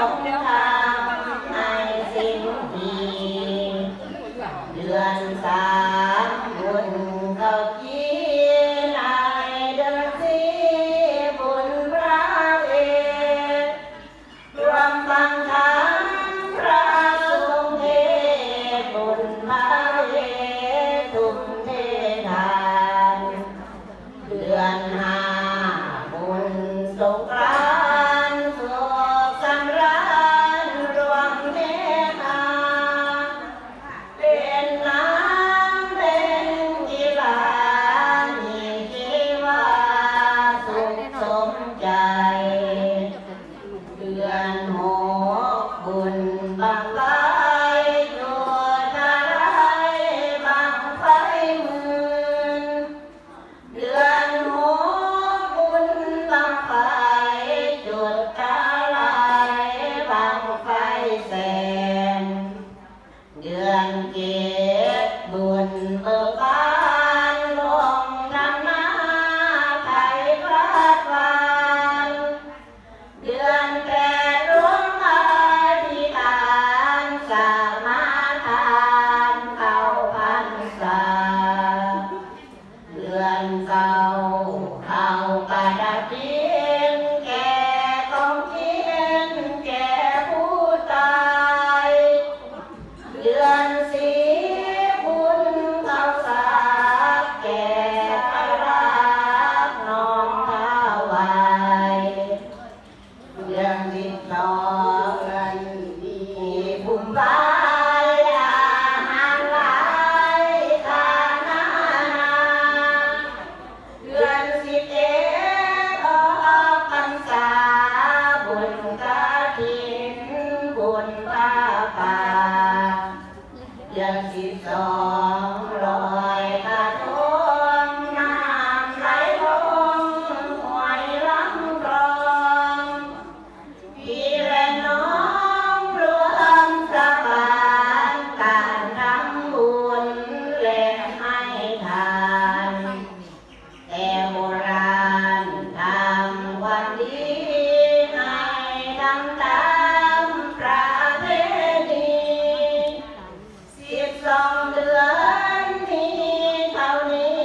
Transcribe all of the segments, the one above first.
Tá Tchau. 中间。lên cao สองร้อยบาท องเดือนนี้เท่านี้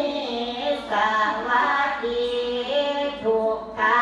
สวัสดีทุกท่น